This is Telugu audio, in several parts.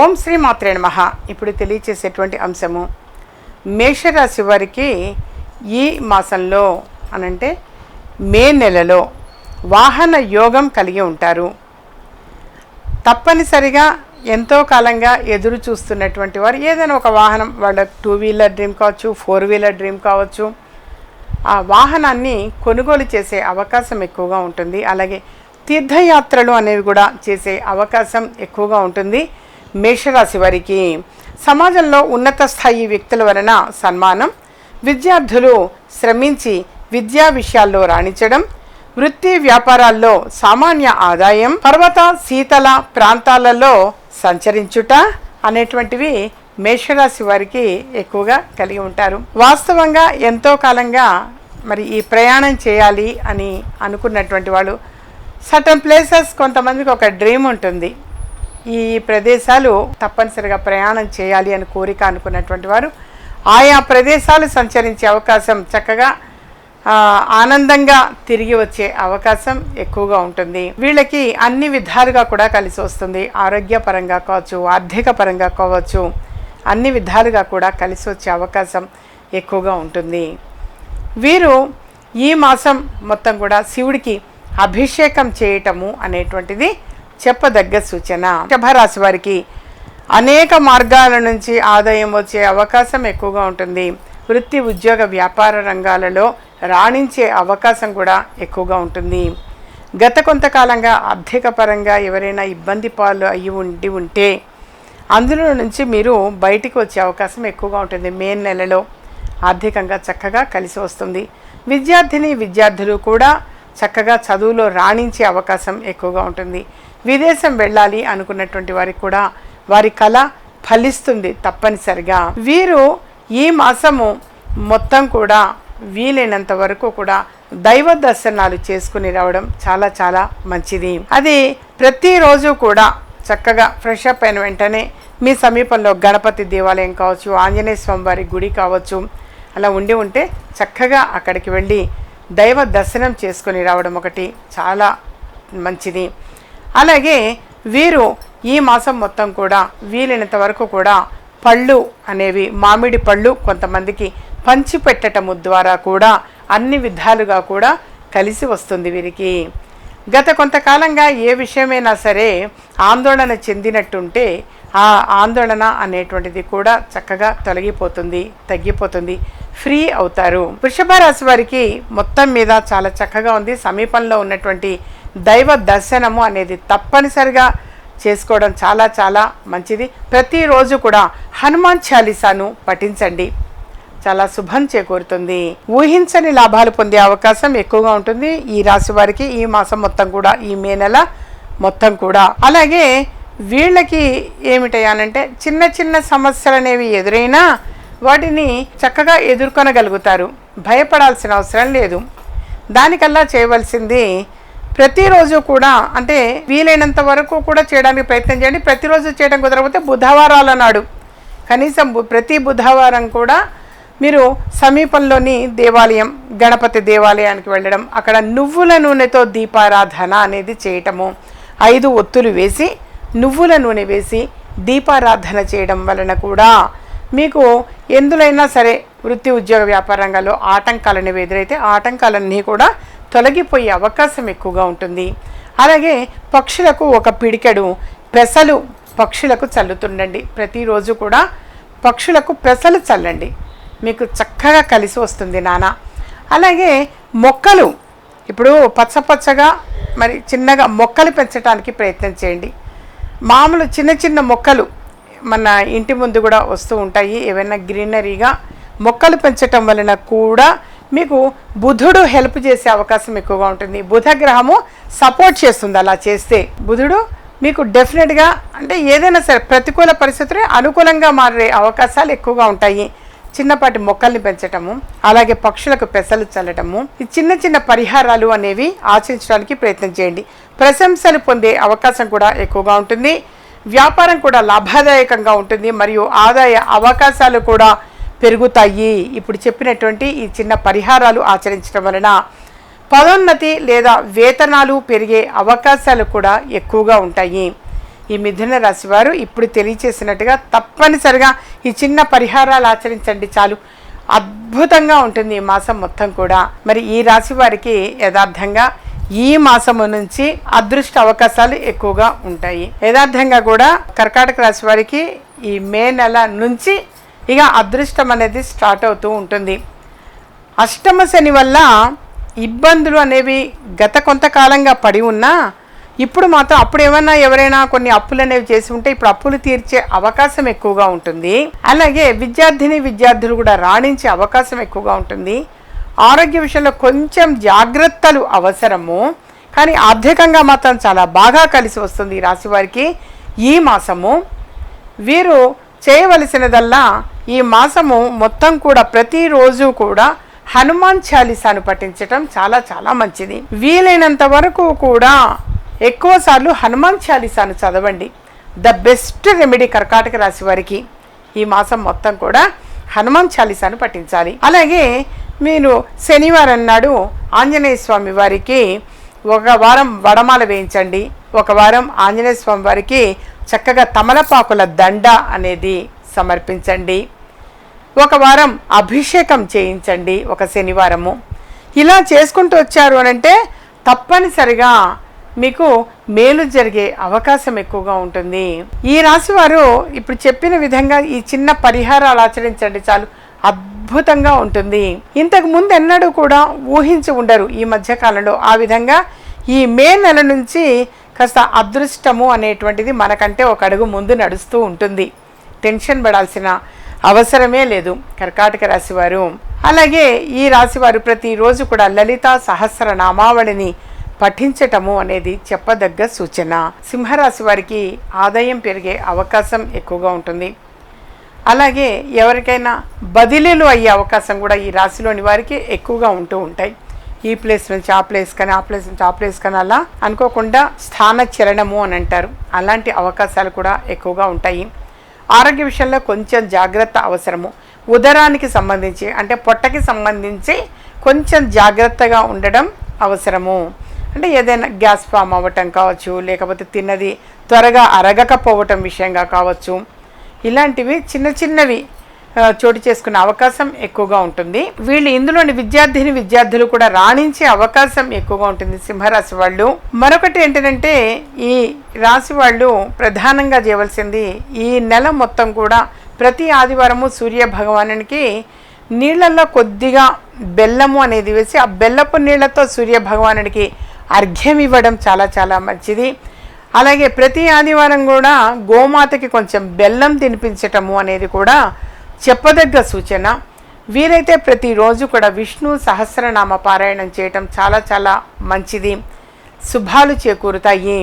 ఓం శ్రీ మాత్రే నమః. ఇప్పుడు తెలియచేసేటువంటి అంశము మేషరాశి వారికి ఈ మాసంలో అనంటే మే నెలలో వాహన యోగం కలిగి ఉంటారు. తప్పనిసరిగా ఎంతో కాలంగా ఎదురు చూస్తున్నటువంటి వారు ఏదైనా ఒక వాహనం వాళ్ళ టూ వీలర్ డ్రీమ్ కావచ్చు ఫోర్ వీలర్ డ్రీమ్ కావచ్చు ఆ వాహనాన్ని కొనుగోలు చేసే అవకాశం ఎక్కువగా ఉంటుంది. అలాగే తీర్థయాత్రలు అనేవి కూడా చేసే అవకాశం ఎక్కువగా ఉంటుంది. మేషరాశి వారికి సమాజంలో ఉన్నత స్థాయి వ్యక్తుల వలన సన్మానం విద్యార్థులు శ్రమించి విద్యా విషయాల్లో రాణించడం వృత్తి వ్యాపారాల్లో సామాన్య ఆదాయం పర్వత శీతల ప్రాంతాలలో సంచరించుట అనేటువంటివి మేషరాశి వారికి ఎక్కువగా కలిగి ఉంటారు. వాస్తవంగా ఎంతో కాలంగా మరి ఈ ప్రయాణం చేయాలి అని అనుకున్నటువంటి వాళ్ళు సటన్ ప్లేసెస్ కొంతమందికి ఒక డ్రీమ్ ఉంటుంది. ఈ ప్రదేశాలు తప్పనిసరిగా ప్రయాణం చేయాలి అని కోరిక అనుకున్నటువంటి వారు ఆయా ప్రదేశాలు సంచరించే అవకాశం చక్కగా ఆనందంగా తిరిగి వచ్చే అవకాశం ఎక్కువగా ఉంటుంది. వీళ్ళకి అన్ని విధాలుగా కూడా కలిసి వస్తుంది. ఆరోగ్యపరంగా కావచ్చు ఆర్థిక పరంగా కావచ్చు అన్ని విధాలుగా కూడా కలిసి వచ్చే అవకాశం ఎక్కువగా ఉంటుంది. వీరు ఈ మాసం మొత్తం కూడా శివుడికి అభిషేకం చేయటము అనేటువంటిది చెప్పదగ్గ సూచన. వృషభరాశి వారికి అనేక మార్గాల నుంచి ఆదాయం వచ్చే అవకాశం ఎక్కువగా ఉంటుంది. వృత్తి ఉద్యోగ వ్యాపార రంగాలలో రాణించే అవకాశం కూడా ఎక్కువగా ఉంటుంది. గత కొంతకాలంగా ఆర్థిక పరంగా ఎవరైనా ఇబ్బంది పాలు అయ్యి ఉండి ఉంటే అందులో నుంచి మీరు బయటికి వచ్చే అవకాశం ఎక్కువగా ఉంటుంది. మే నెలలో ఆర్థికంగా చక్కగా కలిసి వస్తుంది. విద్యార్థిని విద్యార్థులు కూడా చక్కగా చదువులో రాణించే అవకాశం ఎక్కువగా ఉంటుంది. విదేశం వెళ్ళాలి అనుకున్నటువంటి వారికి కూడా వారి కళ ఫలిస్తుంది తప్పనిసరిగా. వీరు ఈ మాసము మొత్తం కూడా వీలైనంత వరకు కూడా దైవ దర్శనాలు చేసుకుని రావడం చాలా చాలా మంచిది. అది ప్రతిరోజు కూడా చక్కగా ఫ్రెష్ అప్ అయిన వెంటనే మీ సమీపంలో గణపతి దేవాలయం కావచ్చు ఆంజనేయ స్వామి వారి గుడి కావచ్చు అలా ఉండి ఉంటే చక్కగా అక్కడికి వెళ్ళి దైవ దర్శనం చేసుకొని రావడం ఒకటి చాలా మంచిది. అలాగే వీరు ఈ మాసం మొత్తం కూడా వీలైనంత వరకు కూడా పళ్ళు అనేవి మామిడి పళ్ళు కొంతమందికి పంచి పెట్టటము ద్వారా కూడా అన్ని విధాలుగా కూడా కలిసి వస్తుంది వీరికి. గత కొంతకాలంగా ఏ విషయమైనా సరే ఆందోళన చెందినట్టుంటే ఆ ఆందోళన అనేటువంటిది కూడా చక్కగా తొలగిపోతుంది తగ్గిపోతుంది. ఫ్రీ అవుతారు. వృషభ రాశి వారికి మొత్తం మీద చాలా చక్కగా ఉంది. సమీపంలో ఉన్నటువంటి దైవ దర్శనము అనేది తప్పనిసరిగా చేసుకోవడం చాలా చాలా మంచిది. ప్రతిరోజు కూడా హనుమాన్ చాలీసాను పఠించండి. చాలా శుభం చేకూరుతుంది. ఊహించని లాభాలు పొందే అవకాశం ఎక్కువగా ఉంటుంది. ఈ రాశి వారికి ఈ మాసం మొత్తం కూడా ఈ మే నెల మొత్తం కూడా. అలాగే వీళ్ళకి ఏమిటయానంటే చిన్న చిన్న సమస్యలు అనేవి ఎదురైనా వాటిని చక్కగా ఎదుర్కొనగలుగుతారు. భయపడాల్సిన అవసరం లేదు. దానికల్లా చేయవలసింది ప్రతిరోజు కూడా అంటే వీలైనంత వరకు కూడా చేయడానికి ప్రయత్నం చేయండి. ప్రతిరోజు చేయడం కుదరకపోతే బుధవారాల నాడు కనీసం ప్రతి బుధవారం కూడా మీరు సమీపంలోని దేవాలయం గణపతి దేవాలయానికి వెళ్ళడం అక్కడ నువ్వుల నూనెతో దీపారాధన అనేది చేయటము ఐదు ఒత్తులు వేసి నువ్వుల నూనె వేసి దీపారాధన చేయడం వలన కూడా మీకు ఎందులైనా సరే వృత్తి ఉద్యోగ వ్యాపార రంగాల్లో ఆటంకాలను ఎదురైతే ఆటంకాలన్నీ కూడా తొలగిపోయే అవకాశం ఎక్కువగా ఉంటుంది. అలాగే పక్షులకు ఒక పిడికెడు పెసలు పక్షులకు చల్లుతుండండి. ప్రతిరోజు కూడా పక్షులకు పెసలు చల్లండి. మీకు చక్కగా కలిసి వస్తుంది నాన్న అలాగే మొక్కలు ఇప్పుడు పచ్చపచ్చగా మరి చిన్నగా మొక్కలు పెంచడానికి ప్రయత్నం చేయండి. మామూలు చిన్న చిన్న మొక్కలు మన ఇంటి ముందు కూడా వస్తూ ఉంటాయి. ఏవైనా గ్రీనరీగా మొక్కలు పెంచటం వలన కూడా మీకు బుధుడు హెల్ప్ చేసే అవకాశం ఎక్కువగా ఉంటుంది. బుధ గ్రహము సపోర్ట్ చేస్తుంది అలా చేస్తే. బుధుడు మీకు డెఫినెట్గా అంటే ఏదైనా సరే ప్రతికూల పరిస్థితులు అనుకూలంగా మారే అవకాశాలు ఎక్కువగా ఉంటాయి. చిన్నపాటి మొక్కల్ని పెంచటము అలాగే పక్షులకు పెసలు చల్లటము ఈ చిన్న చిన్న పరిహారాలు అనేవి ఆచరించడానికి ప్రయత్నం చేయండి. ప్రశంసలు పొందే అవకాశం కూడా ఎక్కువగా ఉంటుంది. వ్యాపారం కూడా లాభదాయకంగా ఉంటుంది. మరియు ఆదాయ అవకాశాలు కూడా పెరుగుతాయి. ఇప్పుడు చెప్పినటువంటి ఈ చిన్న పరిహారాలు ఆచరించడం వలన పదోన్నతి లేదా వేతనాలు పెరిగే అవకాశాలు కూడా ఎక్కువగా ఉంటాయి. ఈ మిథున రాశి వారు ఇప్పుడు తెలియచేసినట్టుగా తప్పనిసరిగా ఈ చిన్న పరిహారాలు ఆచరించండి. చాలు. అద్భుతంగా ఉంటుంది ఈ మాసం మొత్తం కూడా. మరి ఈ రాశి వారికి యథార్థంగా ఈ మాసము నుంచి అదృష్ట అవకాశాలు ఎక్కువగా ఉంటాయి. యథార్థంగా కూడా కర్కాటక రాశి వారికి ఈ మే నెల నుంచి ఇక అదృష్టం అనేది స్టార్ట్ అవుతూ ఉంటుంది. అష్టమ శని వల్ల ఇబ్బందులు అనేవి గత కొంతకాలంగా పడి ఉన్నా ఇప్పుడు మాత్రం అప్పుడు ఏమన్నా ఎవరైనా కొన్ని అప్పులు అనేవి చేసి ఉంటే ఇప్పుడు అప్పులు తీర్చే అవకాశం ఎక్కువగా ఉంటుంది. అలాగే విద్యార్థిని విద్యార్థులు కూడా రాణించే అవకాశం ఎక్కువగా ఉంటుంది. ఆరోగ్య విషయంలో కొంచెం జాగ్రత్తలు అవసరము. కానీ ఆర్థికంగా మాత్రం చాలా బాగా కలిసి వస్తుంది ఈ రాశి వారికి ఈ మాసము. వీరు చేయవలసినదల్లా ఈ మాసము మొత్తం కూడా ప్రతిరోజు కూడా హనుమాన్ చాలీసాను పఠించటం చాలా చాలా మంచిది. వీలైనంత వరకు కూడా ఎక్కువ సార్లు హనుమాన్ చాలీసాను చదవండి. ద బెస్ట్ రెమెడీ కర్కాటక రాశి వారికి ఈ మాసం మొత్తం కూడా హనుమాన్ చాలీసాను పఠించాలి. అలాగే మీరు శనివారం నాడు ఆంజనేయ స్వామి వారికి ఒక వారం వడమాల వేయించండి. ఒక వారం ఆంజనేయ స్వామి వారికి చక్కగా తమలపాకుల దండ అనేది సమర్పించండి. ఒక వారం అభిషేకం చేయించండి ఒక శనివారము. ఇలా చేసుకుంటూ వచ్చారు అని అంటే తప్పనిసరిగా మీకు మేలు జరిగే అవకాశం ఎక్కువగా ఉంటుంది. ఈ రాశి వారు ఇప్పుడు చెప్పిన విధంగా ఈ చిన్న పరిహారాలు ఆచరించండి చాలు. అద్భుతంగా ఉంటుంది. ఇంతకు ముందు ఎన్నడూ కూడా ఊహించి ఉండరు ఈ మధ్యకాలంలో ఆ విధంగా ఈ మే నెల నుంచి కాస్త అదృష్టము అనేటువంటిది మనకంటే ఒక అడుగు ముందు నడుస్తూ ఉంటుంది. టెన్షన్ పడాల్సిన అవసరమే లేదు కర్కాటక రాశివారు. అలాగే ఈ రాశివారు ప్రతిరోజు కూడా లలిత సహస్ర నామావళిని పఠించటము అనేది చెప్పదగ్గ సూచన. సింహరాశి వారికి ఆదాయం పెరిగే అవకాశం ఎక్కువగా ఉంటుంది. అలాగే ఎవరికైనా బదిలీలు అయ్యే అవకాశం కూడా ఈ రాశిలోని వారికి ఎక్కువగా ఉంటూ ఉంటాయి. ఈ ప్లేస్ నుంచి ఆ ప్లేస్ కానీ ఆ ప్లేస్ నుంచి ఆ ప్లేస్ కానీ అలా అనుకోకుండా స్థాన చలనము అని అంటారు. అలాంటి అవకాశాలు కూడా ఎక్కువగా ఉంటాయి. ఆరోగ్య విషయంలో కొంచెం జాగ్రత్త అవసరము. ఉదరానికి సంబంధించి అంటే పొట్టకి సంబంధించి కొంచెం జాగ్రత్తగా ఉండడం అవసరము. అంటే ఏదైనా గ్యాస్ ఫామ్ అవ్వటం కావచ్చు లేకపోతే తిన్నది త్వరగా అరగకపోవటం విషయంగా కావచ్చు. ఇలాంటివి చిన్న చిన్నవి చోటు చేసుకునే అవకాశం ఎక్కువగా ఉంటుంది. వీళ్ళు ఇందులోని విద్యార్థిని విద్యార్థులు కూడా రాణించే అవకాశం ఎక్కువగా ఉంటుంది సింహరాశి వాళ్ళు. మరొకటి ఏంటంటే ఈ రాశి వాళ్ళు ప్రధానంగా చేయవలసింది ఈ నెల మొత్తం కూడా ప్రతి ఆదివారము సూర్య భగవానునికి నీళ్ళల్లో కొద్దిగా బెల్లము అనేది వేసి ఆ బెల్లపు నీళ్ళతో సూర్య భగవానుడికి అర్ఘ్యం ఇవ్వడం చాలా చాలా మంచిది. అలాగే ప్రతి ఆదివారం కూడా గోమాతకి కొంచెం బెల్లం తినిపించటము అనేది కూడా చెప్పదగ్గ సూచన. వీరైతే ప్రతిరోజు కూడా విష్ణు సహస్రనామ పారాయణం చేయటం చాలా చాలా మంచిది. శుభాలు చేకూరుతాయి.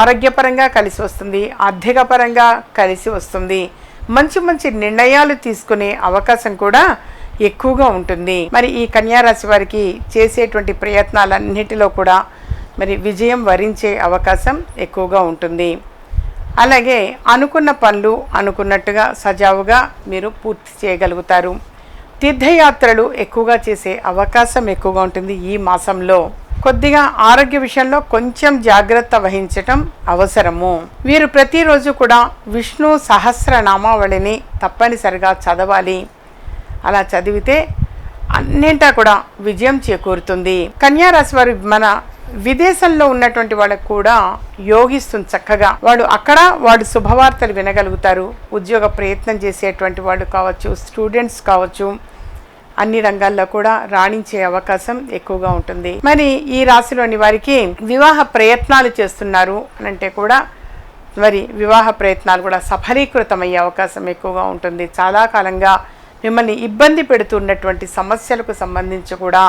ఆరోగ్యపరంగా కలిసి వస్తుంది ఆర్థికపరంగా కలిసి వస్తుంది. మంచి మంచి నిర్ణయాలు తీసుకునే అవకాశం కూడా ఎక్కువగా ఉంటుంది. మరి ఈ కన్యారాశి వారికి చేసేటువంటి ప్రయత్నాలన్నిటిలో కూడా మరి విజయం వరించే అవకాశం ఎక్కువగా ఉంటుంది. అలాగే అనుకున్న పనులు అనుకున్నట్టుగా సజావుగా మీరు పూర్తి చేయగలుగుతారు. తీర్థయాత్రలు ఎక్కువగా చేసే అవకాశం ఎక్కువగా ఉంటుంది ఈ మాసంలో. కొద్దిగా ఆరోగ్య విషయంలో కొంచెం జాగ్రత్త వహించటం అవసరము. వీరు ప్రతిరోజు కూడా విష్ణు సహస్రనామావళిని తప్పనిసరిగా చదవాలి. అలా చదివితే అన్నింటా కూడా విజయం చేకూరుతుంది. కన్యారాశి వారి వారు మన విదేశంలో ఉన్నటువంటి వాళ్ళకు కూడా యోగిస్తుంది చక్కగా. వాడు అక్కడ వాడు శుభవార్తలు వినగలుగుతారు. ఉద్యోగ ప్రయత్నం చేసేటువంటి వాళ్ళు కావచ్చు స్టూడెంట్స్ కావచ్చు అన్ని రంగాల్లో కూడా రాణించే అవకాశం ఎక్కువగా ఉంటుంది. మరి ఈ రాశిలోని వారికి వివాహ ప్రయత్నాలు చేస్తున్నారు అనంటే అంటే కూడా మరి వివాహ ప్రయత్నాలు కూడా సఫలీకృతమయ్యే అవకాశం ఎక్కువగా ఉంటుంది. చాలా కాలంగా మిమ్మల్ని ఇబ్బంది పెడుతున్నటువంటి సమస్యలకు సంబంధించి కూడా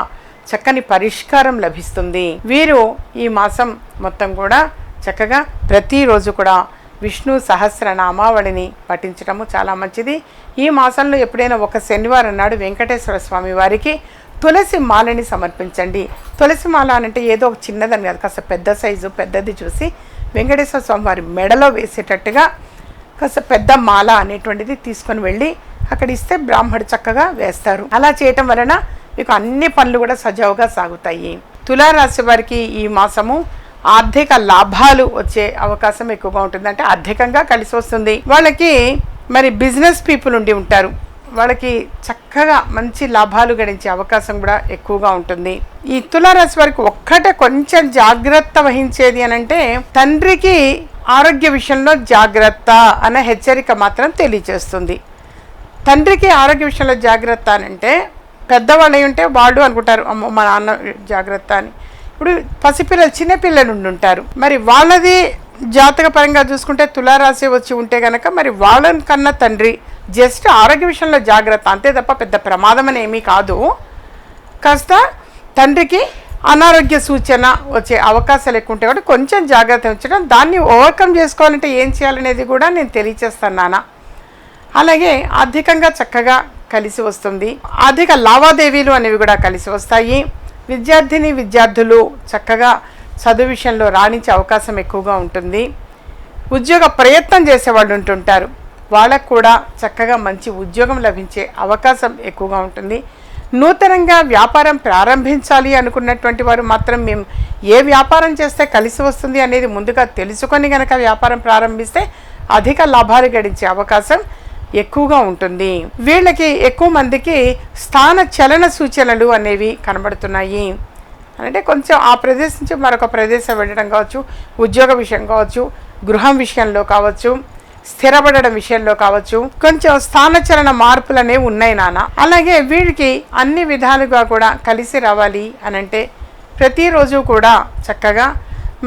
చక్కని పరిష్కారం లభిస్తుంది. వీరు ఈ మాసం మొత్తం కూడా చక్కగా ప్రతిరోజు కూడా విష్ణు సహస్రనామావళిని పఠించడము చాలా మంచిది. ఈ మాసంలో ఎప్పుడైనా ఒక శనివారం నాడు వెంకటేశ్వర స్వామి వారికి తులసి మాలని సమర్పించండి. తులసి మాల అంటే ఏదో ఒక చిన్నదని కాదు కాస్త పెద్ద సైజు పెద్దది చూసి వెంకటేశ్వర స్వామి వారి మెడలో వేసేటట్టుగా కాస్త పెద్ద మాల అనేటువంటిది తీసుకొని వెళ్ళి అక్కడ ఇస్తే బ్రాహ్మడు చక్కగా వేస్తారు. అలా చేయటం వలన మీకు అన్ని పనులు కూడా సజావుగా సాగుతాయి. తులారాశి వారికి ఈ మాసము ఆర్థిక లాభాలు వచ్చే అవకాశం ఎక్కువగా ఉంటుంది. అంటే ఆర్థికంగా కలిసి వస్తుంది. వాళ్ళకి మరి బిజినెస్ పీపుల్ ఉండి ఉంటారు. వాళ్ళకి చక్కగా మంచి లాభాలు గడించే అవకాశం కూడా ఎక్కువగా ఉంటుంది. ఈ తులారాశి వారికి ఒక్కటే కొంచెం జాగ్రత్త వహించేది అని అంటే తండ్రికి ఆరోగ్య విషయంలో జాగ్రత్త అనే హెచ్చరిక మాత్రం తెలియజేస్తుంది తండ్రికి ఆరోగ్య విషయంలో జాగ్రత్త అని అంటే పెద్దవాళ్ళు అయి ఉంటే వాళ్ళు అనుకుంటారు అమ్మో మా నాన్న జాగ్రత్త అని. ఇప్పుడు పసిపిల్లలు చిన్నపిల్లలు ఉంటారు. మరి వాళ్ళది జాతక పరంగా చూసుకుంటే తులారాశి వచ్చి ఉంటే కనుక మరి వాళ్ళని కన్నా తండ్రి జస్ట్ ఆరోగ్య విషయంలో జాగ్రత్త అంతే తప్ప పెద్ద ప్రమాదం అని ఏమీ కాదు. కాస్త తండ్రికి అనారోగ్య సూచన వచ్చే అవకాశాలు ఎక్కువ ఉంటాయి కాబట్టి కొంచెం జాగ్రత్త ఉంచడం దాన్ని ఓవర్కమ్ చేసుకోవాలంటే ఏం చేయాలనేది కూడా నేను తెలియచేస్తాను నాన్న. అలాగే ఆర్థికంగా చక్కగా కలిసి వస్తుంది. ఆర్థిక లావాదేవీలు అనేవి కూడా కలిసి వస్తాయి. విద్యార్థిని విద్యార్థులు చక్కగా చదువు విషయంలో రాణించే అవకాశం ఎక్కువగా ఉంటుంది. ఉద్యోగ ప్రయత్నం చేసేవాళ్ళు ఉంటుంటారు. వాళ్ళకు కూడా చక్కగా మంచి ఉద్యోగం లభించే అవకాశం ఎక్కువగా ఉంటుంది. నూతనంగా వ్యాపారం ప్రారంభించాలి అనుకున్నటువంటి వారు మాత్రం మేము ఏ వ్యాపారం చేస్తే కలిసి వస్తుంది అనేది ముందుగా తెలుసుకొని కనుక వ్యాపారం ప్రారంభిస్తే అధిక లాభాలు గడించే అవకాశం ఎక్కువగా ఉంటుంది. వీళ్ళకి ఎక్కువ మందికి స్థాన చలన సూచనలు అనేవి కనబడుతున్నాయి. అంటే కొంచెం ఆ ప్రదేశం నుంచి మరొక ప్రదేశం వెళ్ళడం కావచ్చు ఉద్యోగ విషయం కావచ్చు గృహం విషయంలో కావచ్చు స్థిరపడడం విషయంలో కావచ్చు. కొంచెం స్థానచలన మార్పులు అనేవి ఉన్నాయి నాన్న. అలాగే వీడికి అన్ని విధాలుగా కూడా కలిసి రావాలి అని అంటే ప్రతిరోజు కూడా చక్కగా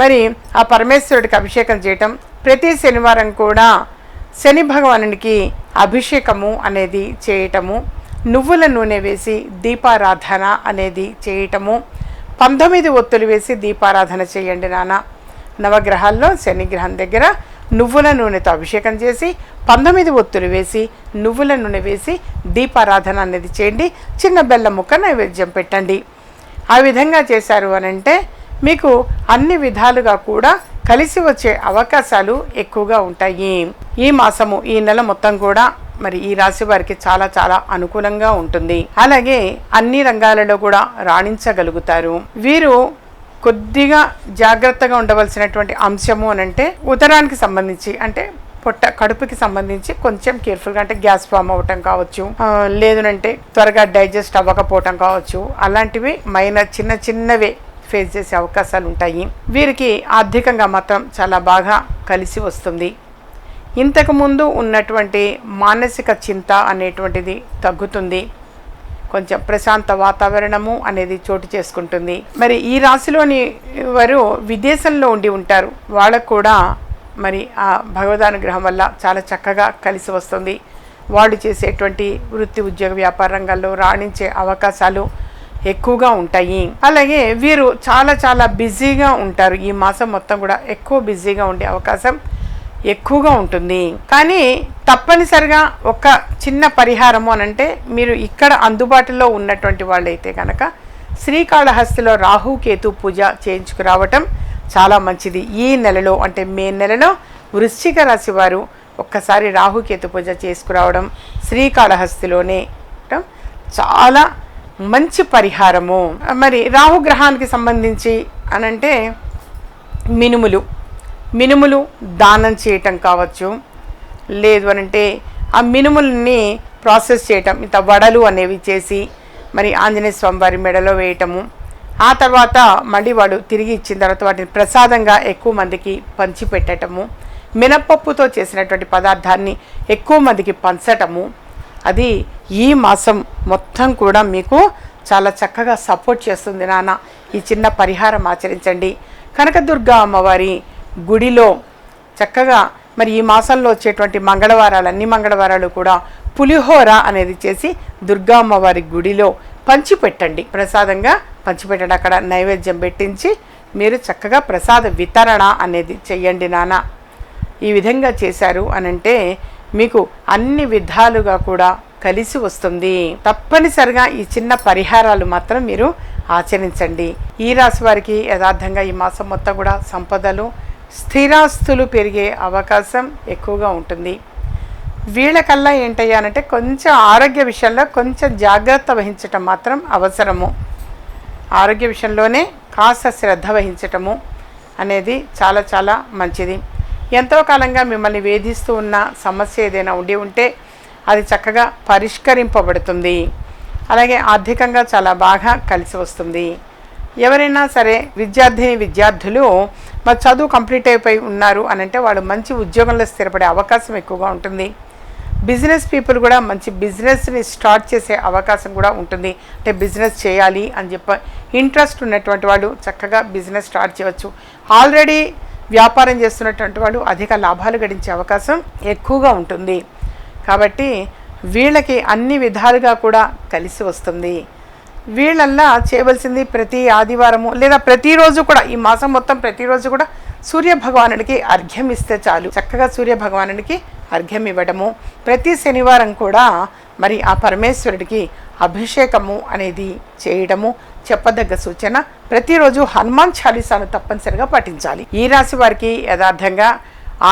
మరి ఆ పరమేశ్వరుడికి అభిషేకం చేయటం ప్రతి శనివారం కూడా శని భగవానునికి అభిషేకము అనేది చేయటము నువ్వుల నూనె వేసి దీపారాధన అనేది చేయటము పంతొమ్మిది ఒత్తులు వేసి దీపారాధన చేయండి నాన్న. నవగ్రహాల్లో శనిగ్రహం దగ్గర నువ్వుల నూనెతో అభిషేకం చేసి పంతొమ్మిది ఒత్తులు వేసి నువ్వుల నూనె వేసి దీపారాధన అనేది చేయండి. చిన్న బెల్లం ముక్క నైవేద్యం పెట్టండి. ఆ విధంగా చేశారు అని అంటే మీకు అన్ని విధాలుగా కూడా కలిసి వచ్చే అవకాశాలు ఎక్కువగా ఉంటాయి. ఈ మాసము ఈ నెల మొత్తం కూడా మరి ఈ రాశి వారికి చాలా చాలా అనుకూలంగా ఉంటుంది. అలాగే అన్ని రంగాలలో కూడా రాణించగలుగుతారు. వీరు కొద్దిగా జాగ్రత్తగా ఉండవలసినటువంటి అంశము అని అంటే ఉదరానికి సంబంధించి అంటే పొట్ట కడుపుకి సంబంధించి కొంచెం కేర్ఫుల్గా అంటే గ్యాస్ ఫామ్ అవ్వటం కావచ్చు. లేదనంటే లేదునంటే త్వరగా డైజెస్ట్ అవ్వకపోవటం కావచ్చు. అలాంటివి మైనర్ చిన్న చిన్నవే ఫేస్ చేసే అవకాశాలు ఉంటాయి. వీరికి ఆర్థికంగా మాత్రం చాలా బాగా కలిసి వస్తుంది. ఇంతకుముందు ఉన్నటువంటి మానసిక చింత అనేటువంటిది తగ్గుతుంది. కొంచెం ప్రశాంత వాతావరణము అనేది చోటు చేసుకుంటుంది. మరి ఈ రాశిలోని వారు విదేశంలో ఉండి ఉంటారు. వాళ్ళకు కూడా మరి ఆ భగవదానుగ్రహం వల్ల చాలా చక్కగా కలిసి వస్తుంది. వాళ్ళు చేసేటువంటి వృత్తి ఉద్యోగ వ్యాపార రంగాల్లో రాణించే అవకాశాలు ఎక్కువగా ఉంటాయి. అలాగే వీరు చాలా చాలా బిజీగా ఉంటారు. ఈ మాసం మొత్తం కూడా ఎక్కువ బిజీగా ఉండే అవకాశం ఎక్కువగా ఉంటుంది. కానీ తప్పనిసరిగా ఒక చిన్న పరిహారము అనంటే మీరు ఇక్కడ అందుబాటులో ఉన్నటువంటి వాళ్ళైతే కనుక శ్రీకాళహస్తిలో రాహుకేతు పూజ చేయించుకురావటం చాలా మంచిది. ఈ నెలలో అంటే మే నెలలో వృశ్చిక రాశి వారు ఒక్కసారి రాహుకేతు పూజ చేసుకురావడం శ్రీకాళహస్తిలోనే చాలా మంచి పరిహారము. మరి రాహుగ్రహానికి సంబంధించి అనంటే మినుములు. మినుములు దానం చేయటం కావచ్చు. లేదు అనంటే ఆ మినుములని ప్రాసెస్ చేయటం. ఇంత వడలు అనేవి చేసి మరి ఆంజనేయ స్వామి వారి మెడలో వేయటము. ఆ తర్వాత మళ్ళీ వాడు తిరిగి ఇచ్చిన తర్వాత వాటిని ప్రసాదంగా ఎక్కువ మందికి పంచిపెట్టటము. మినపప్పుతో చేసినటువంటి పదార్థాన్ని ఎక్కువ మందికి పంచటము. అది ఈ మాసం మొత్తం కూడా మీకు చాలా చక్కగా సపోర్ట్ చేస్తుంది నాన్న. ఈ చిన్న పరిహారం ఆచరించండి. కనకదుర్గ అమ్మవారి గుడిలో చక్కగా మరి ఈ మాసంలో వచ్చేటువంటి మంగళవారాలు అన్ని మంగళవారాలు కూడా పులిహోర అనేది చేసి దుర్గా అమ్మవారి గుడిలో పంచిపెట్టండి. ప్రసాదంగా పంచిపెట్టండి. అక్కడ నైవేద్యం పెట్టించి మీరు చక్కగా ప్రసాద వితరణ అనేది చెయ్యండి నాన్న. ఈ విధంగా చేశారు అనంటే మీకు అన్ని విధాలుగా కూడా కలిసి వస్తుంది. తప్పనిసరిగా ఈ చిన్న పరిహారాలు మాత్రం మీరు ఆచరించండి. ఈ రాశి వారికి యథార్థంగా ఈ మాసం మొత్తం కూడా సంపదలు స్థిరాస్తులు పెరిగే అవకాశం ఎక్కువగా ఉంటుంది. వీళ్ళకల్లా ఏంటయ్యానంటే కొంచెం ఆరోగ్య విషయంలో కొంచెం జాగ్రత్త వహించటం మాత్రం అవసరము. ఆరోగ్య విషయంలోనే కాస్త శ్రద్ధ వహించటము అనేది చాలా చాలా మంచిది. ఎంతో కాలంగా మిమ్మల్ని వేధిస్తూ ఉన్న సమస్య ఏదైనా ఉండి ఉంటే అది చక్కగా పరిష్కరింపబడుతుంది. అలాగే ఆర్థికంగా చాలా బాగా కలిసి వస్తుంది. ఎవరైనా సరే విద్యార్థిని విద్యార్థులు మరి చదువు కంప్లీట్ అయిపోయి ఉన్నారు అని అంటే వాళ్ళు మంచి ఉద్యోగంలో స్థిరపడే అవకాశం ఎక్కువగా ఉంటుంది. బిజినెస్ పీపుల్ కూడా మంచి బిజినెస్ని స్టార్ట్ చేసే అవకాశం కూడా ఉంటుంది. అంటే బిజినెస్ చేయాలి అని చెప్ప ఇంట్రెస్ట్ ఉన్నటువంటి వాళ్ళు చక్కగా బిజినెస్ స్టార్ట్ చేయవచ్చు. ఆల్రెడీ వ్యాపారం చేస్తున్నటువంటి వాళ్ళు అధిక లాభాలు గడించే అవకాశం ఎక్కువగా ఉంటుంది. కాబట్టి వీళ్ళకి అన్ని విధాలుగా కూడా కలిసి వస్తుంది. వీళ్ళల్లా చేయవలసింది ప్రతి ఆదివారము లేదా ప్రతిరోజు కూడా ఈ మాసం మొత్తం ప్రతిరోజు కూడా సూర్య భగవానుడికి అర్ఘ్యం ఇస్తే చాలు. చక్కగా సూర్య భగవానుడికి అర్ఘ్యం ఇవ్వడము. ప్రతి శనివారం కూడా మరి ఆ పరమేశ్వరుడికి అభిషేకము అనేది చేయడము చెప్పదగ్గ సూచన. ప్రతిరోజు హనుమాన్ చాలీసాను తప్పనిసరిగా పఠించాలి. ఈ రాశి వారికి యథార్థంగా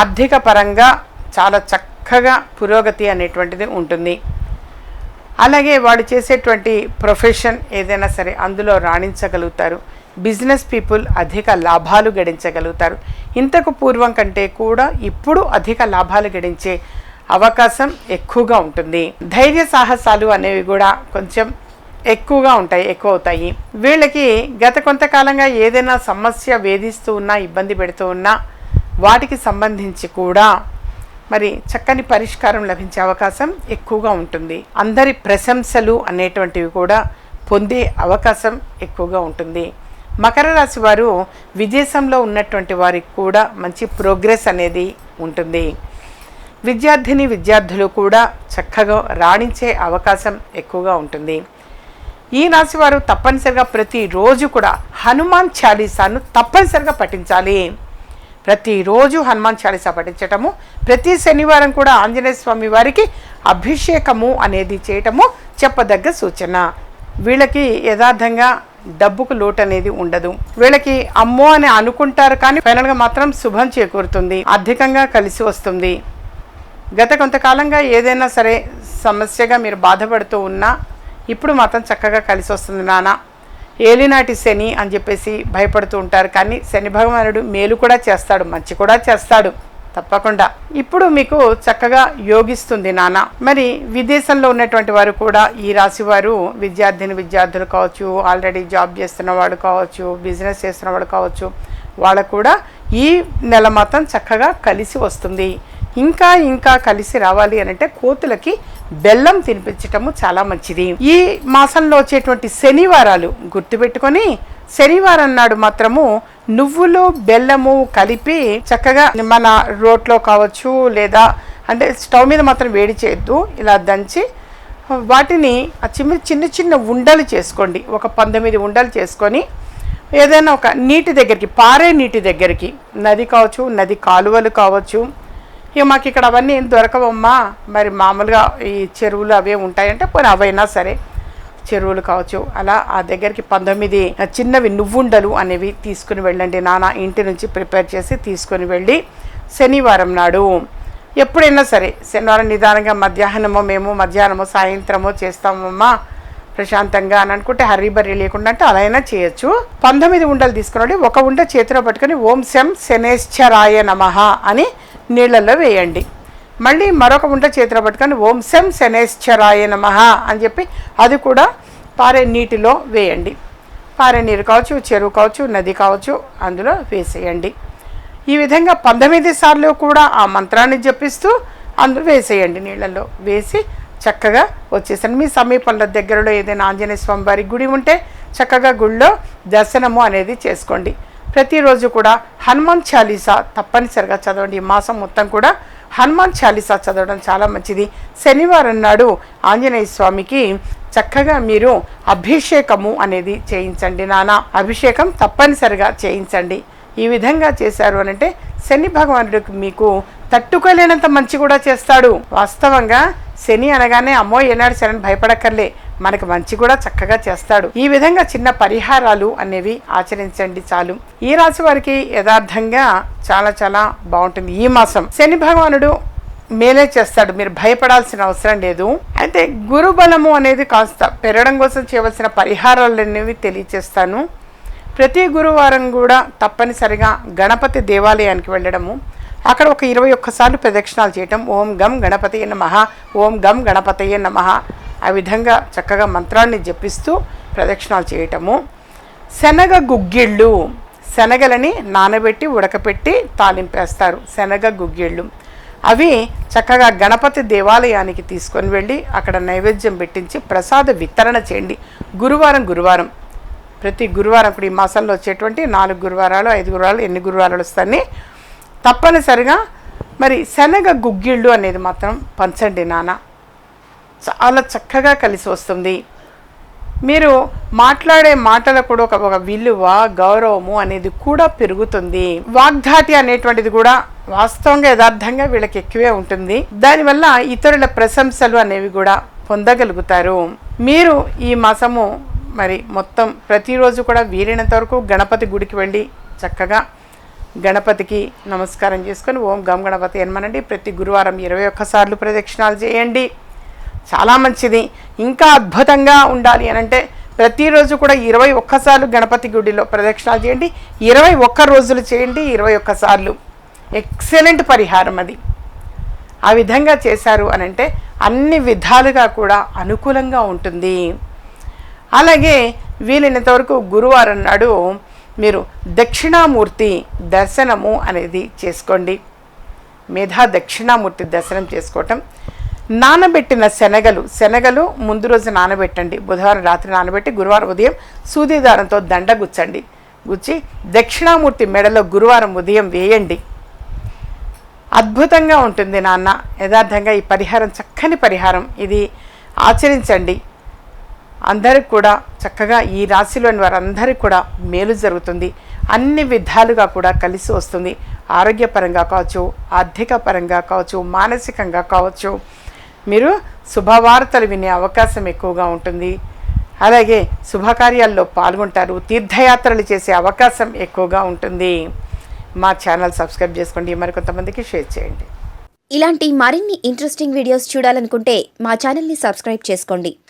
ఆర్థిక పరంగా చాలా చక్కగా పురోగతి అనేటువంటిది ఉంటుంది. అలాగే వాడు చేసేటువంటి ప్రొఫెషన్ ఏదైనా సరే అందులో రాణించగలుగుతారు. బిజినెస్ పీపుల్ అధిక లాభాలు గడించగలుగుతారు. ఇంతకు పూర్వం కంటే కూడా ఇప్పుడు అధిక లాభాలు గడించే అవకాశం ఎక్కువగా ఉంటుంది. ధైర్య సాహసాలు అనేవి కూడా కొంచెం ఎక్కువగా ఉంటాయి ఎక్కువ అవుతాయి. వీళ్ళకి గత కొంతకాలంగా ఏదైనా సమస్య వేధిస్తూ ఉన్నా ఇబ్బంది పెడుతూ ఉన్నా వాటికి సంబంధించి కూడా మరి చక్కని పరిష్కారం లభించే అవకాశం ఎక్కువగా ఉంటుంది. అందరి ప్రశంసలు అనేటువంటివి కూడా పొందే అవకాశం ఎక్కువగా ఉంటుంది. మకర రాశి వారు విదేశంలో ఉన్నటువంటి వారికి కూడా మంచి ప్రోగ్రెస్ అనేది ఉంటుంది. విద్యార్థిని విద్యార్థులు కూడా చక్కగా రాణించే అవకాశం ఎక్కువగా ఉంటుంది. ఈ రాశి వారు తప్పనిసరిగా ప్రతిరోజు కూడా హనుమాన్ చాలీసాను తప్పనిసరిగా పఠించాలి. ప్రతిరోజు హనుమాన్ చాలీసా పఠించటము. ప్రతి శనివారం కూడా ఆంజనేయ స్వామి వారికి అభిషేకము అనేది చేయటము చెప్పదగ్గ సూచన. వీళ్ళకి యథార్థంగా డబ్బుకు లోటు అనేది ఉండదు. వీళ్ళకి అమ్మో అని అనుకుంటారు కానీ ఫైనల్గా మాత్రం శుభం చేకూరుతుంది. అధికంగా కలిసి వస్తుంది. గత కొంతకాలంగా ఏదైనా సరే సమస్యగా మీరు బాధపడుతూ ఉన్నా ఇప్పుడు మాత్రం చక్కగా కలిసి వస్తుంది నాన్న ఏలినాటి శని అని చెప్పేసి భయపడుతూ ఉంటారు. కానీ శని భగవానుడు మేలు కూడా చేస్తాడు మంచి కూడా చేస్తాడు. తప్పకుండా. ఇప్పుడు మీకు చక్కగా యోగిస్తుంది నాన్న మరి విదేశంలో ఉన్నటువంటి వారు కూడా ఈ రాశి వారు విద్యార్థిని విద్యార్థులు కావచ్చు ఆల్రెడీ జాబ్ చేస్తున్న వాడు కావచ్చు బిజినెస్ చేస్తున్న వాడు కావచ్చు వాళ్ళకు కూడా ఈ నెల మాత్రం చక్కగా కలిసి వస్తుంది. ఇంకా ఇంకా కలిసి రావాలి అని అంటే కోతులకి బెల్లం తినిపించటము చాలా మంచిది. ఈ మాసంలో వచ్చేటువంటి శనివారాలు గుర్తుపెట్టుకొని శనివారం నాడు మాత్రము నువ్వులు బెల్లము కలిపి చక్కగా మన రోట్లో కావచ్చు లేదా అంటే స్టవ్ మీద మాత్రం వేడి చేయొద్దు. ఇలా దంచి వాటిని చిన్న చిన్న చిన్న ఉండలు చేసుకోండి. ఒక పంతొమ్మిది ఉండలు చేసుకొని ఏదైనా ఒక నీటి దగ్గరికి పారే నీటి దగ్గరికి నది కావచ్చు నది కాలువలు కావచ్చు ఇక మాకు ఇక్కడ అవన్నీ ఏం దొరకవమ్మా. మరి మామూలుగా ఈ చెరువులు అవే ఉంటాయంటే పోనీ అవైనా సరే చెరువులు కావచ్చు. అలా ఆ దగ్గరికి పంతొమ్మిది చిన్నవి నువ్వుండలు అనేవి తీసుకుని వెళ్ళండి. నాన్న ఇంటి నుంచి ప్రిపేర్ చేసి తీసుకొని వెళ్ళి శనివారం నాడు ఎప్పుడైనా సరే శనివారం నిదానంగా మధ్యాహ్నమో మేము మధ్యాహ్నమో సాయంత్రమో చేస్తామమ్మా. ప్రశాంతంగా అని అనుకుంటే హర్రీ బర్రీ లేకుండా అంటే అలా అయినా చేయొచ్చు. పంతొమ్మిది ఉండలు తీసుకుని ఒక ఉండ చేతిలో పట్టుకొని ఓం శం శనేశ్వరాయ నమః అని నీళ్ళల్లో వేయండి. మళ్ళీ మరొక ఉంట చేతిలో పట్టుకొని ఓం శం శనేశ్వరాయ నమ అని చెప్పి అది కూడా పారే నీటిలో వేయండి. పారే నీరు కావచ్చు చెరువు కావచ్చు నది కావచ్చు అందులో వేసేయండి. ఈ విధంగా పంతొమ్మిది సార్లు కూడా ఆ మంత్రాన్ని జపిస్తూ అందులో వేసేయండి నీళ్ళల్లో వేసి చక్కగా వచ్చేసండి. మీ సమీపంలో దగ్గరలో ఏదైనా ఆంజనేయ స్వామి వారి గుడి ఉంటే చక్కగా గుడిలో దర్శనము అనేది చేసుకోండి. ప్రతిరోజు కూడా హనుమాన్ చాలీసా తప్పనిసరిగా చదవండి. ఈ మాసం మొత్తం కూడా హనుమాన్ చాలీసా చదవడం చాలా మంచిది. శనివారం నాడు ఆంజనేయ స్వామికి చక్కగా మీరు అభిషేకము అనేది చేయించండి నానా. అభిషేకం తప్పనిసరిగా చేయించండి. ఈ విధంగా చేశారు అని అంటే శని భగవానుడికి మీకు తట్టుకోలేనంత మంచి కూడా చేస్తాడు. వాస్తవంగా శని అనగానే అమ్మో ఏనాడు శరణ్ భయపడక్కర్లే మనకు మంచి కూడా చక్కగా చేస్తాడు. ఈ విధంగా చిన్న పరిహారాలు అనేవి ఆచరించండి చాలు. ఈ రాశి వారికి యథార్థంగా చాలా చాలా బాగుంటుంది ఈ మాసం. శని భగవానుడు మేలే చేస్తాడు మీరు భయపడాల్సిన అవసరం లేదు. అయితే గురుబలము అనేది కాస్త పెరగడం కోసం చేయవలసిన పరిహారాలు అనేవి తెలియచేస్తాను. ప్రతి గురువారం కూడా తప్పనిసరిగా గణపతి దేవాలయానికి వెళ్ళడము. అక్కడ ఒక ఇరవై ఒక్కసార్లు ప్రదక్షిణాలు చేయటం. ఓం గం గణపతి నమః. ఓం గం గణపతయ్య నమః. ఆ విధంగా చక్కగా మంత్రాన్ని జపిస్తూ ప్రదక్షిణాలు చేయటము. శనగ గుగ్గిళ్ళు. శనగలని నానబెట్టి ఉడకపెట్టి తాలింపేస్తారు శనగ గుగ్గిళ్ళు. అవి చక్కగా గణపతి దేవాలయానికి తీసుకొని వెళ్ళి అక్కడ నైవేద్యం పెట్టించి ప్రసాద వితరణ చేయండి. గురువారం గురువారం. ప్రతి గురువారం ఇప్పుడు ఈ మాసంలో వచ్చేటువంటి నాలుగు గురువారాలు ఐదు గురువారాలు ఎన్ని గురువారాలు వస్తాయని తప్పనిసరిగా మరి శనగ గుగ్గిళ్ళు అనేది మాత్రం పంచండి నాన్న. చాలా చక్కగా కలిసి వస్తుంది. మీరు మాట్లాడే మాటలకు కూడా ఒక ఒక విలువ గౌరవము అనేది కూడా పెరుగుతుంది. వాగ్ధాటి అనేటువంటిది కూడా వాస్తవంగా యథార్థంగా వీళ్ళకి ఎక్కువే ఉంటుంది. దానివల్ల ఇతరుల ప్రశంసలు అనేవి కూడా పొందగలుగుతారు. మీరు ఈ మాసము మరి మొత్తం ప్రతిరోజు కూడా వీలైనంత వరకు గణపతి గుడికి వెళ్ళి చక్కగా గణపతికి నమస్కారం చేసుకొని ఓం గం గణపతి అనమనండి. ప్రతి గురువారం ఇరవై ఒక్కసార్లు ప్రదక్షిణాలు చేయండి. చాలా మంచిది. ఇంకా అద్భుతంగా ఉండాలి అనంటే ప్రతిరోజు కూడా ఇరవై ఒక్కసార్లు గణపతి గుడిలో ప్రదక్షిణాలు చేయండి. ఇరవై ఒక్క రోజులు చేయండి ఇరవై ఒక్కసార్లు. ఎక్సలెంట్ పరిహారం అది. ఆ విధంగా చేశారు అనంటే అన్ని విధాలుగా కూడా అనుకూలంగా ఉంటుంది. అలాగే వీలైనంత వరకు గురువారం నాడు మీరు దక్షిణామూర్తి దర్శనము అనేది చేసుకోండి. మేధా దక్షిణామూర్తి దర్శనం చేసుకోవటం. నానబెట్టిన శనగలు శనగలు ముందు రోజు నానబెట్టండి. బుధవారం రాత్రి నానబెట్టి గురువారం ఉదయం సూదిదారంతో దండ గుచ్చండి. గుచ్చి దక్షిణామూర్తి మెడలో గురువారం ఉదయం వేయండి. అద్భుతంగా ఉంటుంది నాన్న. యథార్థంగా ఈ పరిహారం చక్కని పరిహారం. ఇది ఆచరించండి. అందరికి కూడా చక్కగా ఈ రాశిలోని వారందరికీ కూడా మేలు జరుగుతుంది. అన్ని విధాలుగా కూడా కలిసి వస్తుంది. ఆరోగ్యపరంగా కావచ్చు ఆర్థిక పరంగా కావచ్చు మానసికంగా కావచ్చు. మీరు శుభవార్తలు వినే అవకాశం ఎక్కువగా ఉంటుంది. అలాగే శుభకార్యాల్లో పాల్గొంటారు తీర్థయాత్రలు చేసే అవకాశం ఎక్కువగా ఉంటుంది. మా ఛానల్ సబ్స్క్రైబ్ చేసుకోండి. మరికొంతమందికి షేర్ చేయండి. ఇలాంటి మరిన్ని ఇంట్రెస్టింగ్ వీడియోస్ చూడాలనుకుంటే మా ఛానల్ని సబ్స్క్రైబ్ చేసుకోండి.